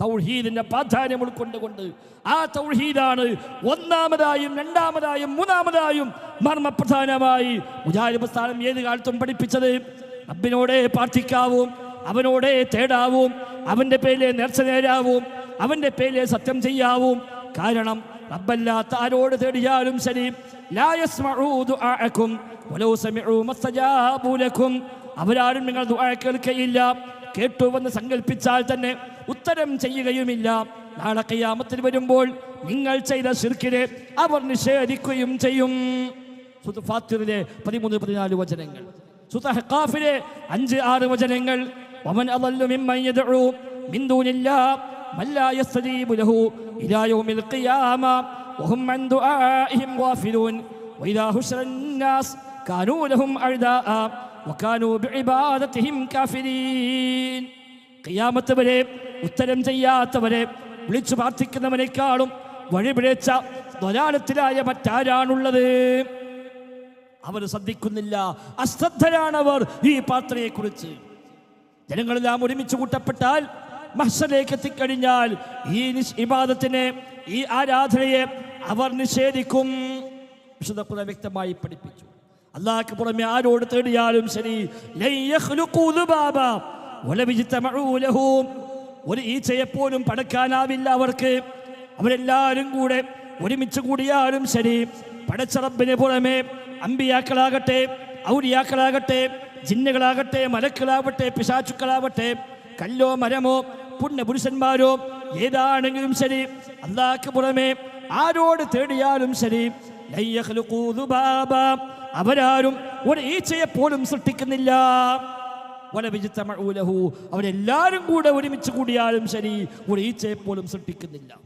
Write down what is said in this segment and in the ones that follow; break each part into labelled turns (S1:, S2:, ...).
S1: തൗഹീദിന്റെ പ്രാധാന്യം ഉൾക്കൊണ്ടുകൊണ്ട് ആ തൗഹീദാണ് ഒന്നാമതായും രണ്ടാമതായും മൂന്നാമതായും മർമ്മപ്രധാനമായി മുജാഹിബ് പ്രസ്ഥാനം ഏത് കാലത്തും പഠിപ്പിച്ചത്? റബ്ബിനോടെ പ്രാർത്ഥിക്കാവും അവനോടെ തേടാവും അവന്റെ പേരിലെ നേർച്ച നേരാവും അവന്റെ പേരിലെ സത്യം ചെയ്യാവും. കാരണം റബ്ബല്ലാത്ത ആരോട് തേടിയാലും ശരി അവരാരും നിങ്ങൾ കേൾക്കയില്ല. കേട്ടുവെന്ന് സങ്കല്പിച്ചാൽ തന്നെ ഉത്തരം ചെയ്യുകയുമില്ല നാളെ കയ്യാമത്തിൽ വരുമ്പോൾ നിങ്ങൾ ചെയ്ത ശിർക്കിനെ അവർ നിഷേധിക്കുകയും ചെയ്യും സൂറത്ത് ഫാത്തിറിലെ പതിമൂന്ന് പതിനാല് വചനങ്ങൾ സൂറത്ത് ഹഖാഫിലെ അഞ്ച് ആറ് വചനങ്ങൾ വമൻ അദല്ലു മിമ്മൻ യദ്ഉ മിൻ ദൂനില്ലാഹ് മൻ ലാ യസ്തജീബു ലഹു ഇലാ യൗമിൽ ഖിയാമ വഹും അൻ ദുആഇഹിം ഗാഫിലൂൻ وإذا حشر الناس كانوا لهم أعداء وكانوا بعبادتهم كافرين ഖിയാമത്ത് വരെ ഉത്തരം ചെയ്യാത്തവരെ വിളിച്ചു പ്രാർത്ഥിക്കുന്നവനേക്കാളും വഴിപിഴച്ച ദ്വരാലത്തിലായ മറ്റാരാണുള്ളത്? അവർ ശ്രദ്ധിക്കുന്നില്ല. അശ്രദ്ധരാണവർ ഈ പ്രാർത്ഥനയെക്കുറിച്ച് ജനങ്ങളെല്ലാം ഒരുമിച്ച് കൂട്ടപ്പെട്ടാൽ മഹ്സലേക്ക് എത്തിക്കഴിഞ്ഞാൽ ഈ ഇബാദത്തിനെ ഈ ആരാധനയെ അവർ നിഷേധിക്കും. വിശുദ്ധ വ്യക്തമായി പഠിപ്പിച്ചു. അള്ളാഹ്ക്ക് പുറമെ ആരോട് തേടിയാലും ശരി. ഒരു ഈച്ചയെപ്പോലും പടക്കാനാവില്ല അവർക്ക് അവരെല്ലാവരും കൂടെ ഒരുമിച്ച് കൂടിയാലും ശരി പടച്ച റബ്ബിനെ പുറമെ അമ്പിയാക്കളാകട്ടെ ഔരിയാക്കളാകട്ടെ ജിന്നുകളാകട്ടെ മലക്കളാവട്ടെ പിശാച്ചുക്കളാവട്ടെ കല്ലോ മരമോ പുണ്യപുരുഷന്മാരോ ഏതാണെങ്കിലും ശരി അള്ളാഹ്ക്ക് പുറമെ ആരോട് തേടിയാലും ശരി. അവരാരും ഒരു ഈച്ചയെ പോലും സൃഷ്ടിക്കുന്നില്ല വലവിജിത്തമഊ ലഹു. അവരെല്ലാവരും കൂടെ ഒരുമിച്ച് കൂടിയാലും ശരി ഒരു ഈച്ചയെ പോലും സൃഷ്ടിക്കുന്നില്ല.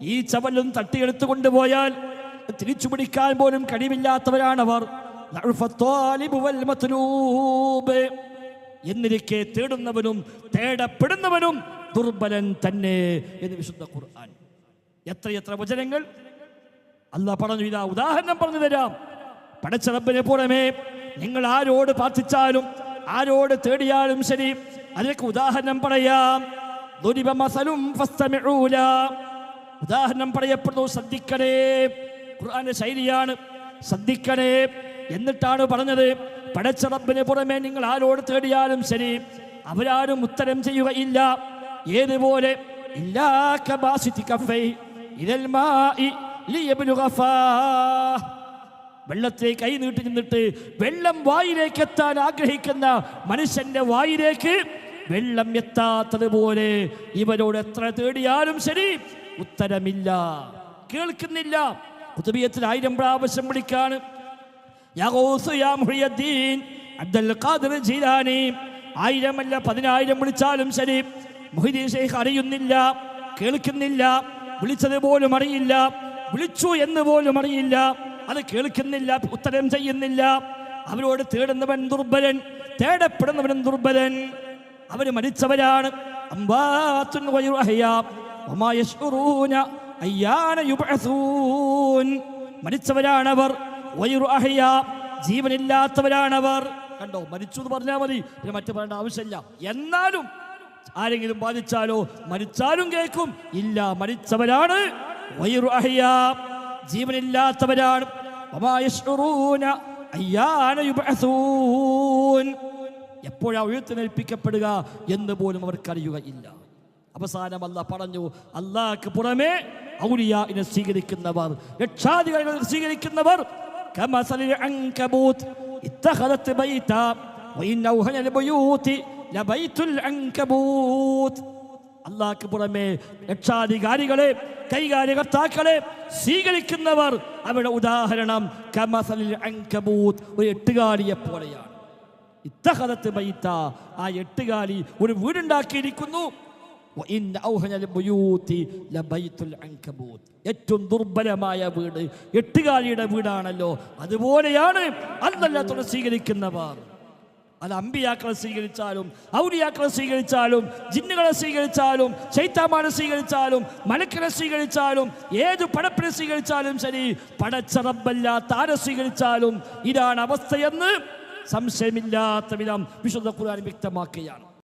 S1: ഈ ചവലും തട്ടിയെടുത്തു കൊണ്ടുപോയാൽ തിരിച്ചു പിടിക്കാൻ പോലും കഴിവില്ലാത്തവരാണവർ. എന്നിരിക്കെ തേടുന്നവനും തേടപ്പെടുന്നവനും ദുർബലൻ തന്നെ എന്ന് വിശുദ്ധ ഖുർആൻ എത്രയെത്ര വചനങ്ങൾ? അല്ല പറഞ്ഞു ഇതാ ഉദാഹരണം പറഞ്ഞു തരാം. പടച്ച റബ്ബിനെ പുറമേ നിങ്ങൾ ആരോട് പ്രാർത്ഥിച്ചാലും ആരോട് തേടിയാലും ശരി അതിലേക്ക് ഉദാഹരണം പറയാം. ഉദാഹരണം പറയപ്പെടുന്നു ശ്രദ്ധിക്കണേ ഖുർആന്റെ ശൈലിയാണ് ശ്രദ്ധിക്കണേ. എന്നിട്ടാണ് പറഞ്ഞത് പടച്ച റബ്ബിനെ പുറമെ നിങ്ങൾ ആരോട് തേടിയാലും ശരി അവരാരും ഉത്തരം ചെയ്യുകയില്ല. ഏതുപോലെ? ഇല്ലാ കബാസിതി കഫൈ. വെള്ളത്തെ കൈ നീട്ടി നിന്നിട്ട് വെള്ളം വായിലേക്ക് എത്താൻ ആഗ്രഹിക്കുന്ന മനുഷ്യന്റെ വായിലേക്ക് വെള്ളം എത്താത്തതുപോലെ ഇവരോട് എത്ര തേടിയാലും ശരി ഉത്തരമില്ല. കേൾക്കുന്നില്ല. കുതുബിയത്തിൽ ആയിരം പ്രാവശ്യം വിളിക്കാണ്. Abdul Qadir Jilani. പതിനായിരം വിളിച്ചാലും ശരി. മുഹിദീൻ ഷെയ്ഖ് അറിയുന്നില്ല കേൾക്കുന്നില്ല. വിളിച്ചത് പോലും അറിയില്ല. വിളിച്ചു എന്ന് പോലും അറിയില്ല. അത് കേൾക്കുന്നില്ല ഉത്തരം ചെയ്യുന്നില്ല. അവരോട് തേടുന്നവൻ ദുർബലൻ തേടപ്പെടുന്നവൻ ദുർബലൻ. അവർ മരിച്ചവരാണ്. മരിച്ചവരാണവർ. ജീവനില്ലാത്തവരാണവർ. കണ്ടോ? മരിച്ചു എന്ന് പറഞ്ഞാൽ മതി. പിന്നെ മറ്റു പറയേണ്ട ആവശ്യമില്ല. എന്നാലും ആരെങ്കിലും ബാധിച്ചാലോ മരിച്ചാലും കേൾക്കും. ഇല്ല മരിച്ചവരാണ്. ജീവനില്ലാത്തവരാണ്. എപ്പോഴാ ഉയർത്തിനേൽപ്പിക്കപ്പെടുക എന്ന് പോലും അവർക്കറിയുകയില്ല അവസാനം അല്ല പറഞ്ഞു അള്ളാഹ്ക്ക് പുറമേ ഔലിയാഇനെ സ്വീകരിക്കുന്നവർ രക്ഷാധികാരികളെ സ്വീകരിക്കുന്നവർ കമസലിൽ അൻകബൂത്ത് ഇത്തഖദത് ബൈതാ അള്ളാഹ്ക്ക് പുറമെ രക്ഷാധികാരികളെ കൈകാര്യകർത്താക്കളെ സ്വീകരിക്കുന്നവർ അവരുടെ ഉദാഹരണം കമസലിൽ അങ്കബൂത്ത് ഒരു എട്ടുകാലിയെ പോലെയാണ്. ഇത്തഹലത്ത് ബൈത്ത ആ എട്ടുകാലി ഒരു വീടുണ്ടാക്കിയിരിക്കുന്നു. ഏറ്റവും ദുർബലമായ വീട് എട്ടുകാലിയുടെ വീടാണല്ലോ. അതുപോലെയാണ് അല്ലല്ലാത്തോടെ സ്വീകരിക്കുന്നവർ. അത് അമ്പിയാക്കളെ സ്വീകരിച്ചാലും ഔലിയാക്കളെ സ്വീകരിച്ചാലും ജിന്നുകളെ സ്വീകരിച്ചാലും ചൈത്താമാനെ സ്വീകരിച്ചാലും മലക്കിനെ സ്വീകരിച്ചാലും ഏത് പടപ്പിനെ സ്വീകരിച്ചാലും ശരി പടച്ചറബല്ലാത്ത ആരെ സ്വീകരിച്ചാലും ഇതാണ് അവസ്ഥയെന്ന് സംശയമില്ലാത്ത വിധം വിശുദ്ധ ഖുർആൻ വ്യക്തമാക്കുകയാണ്.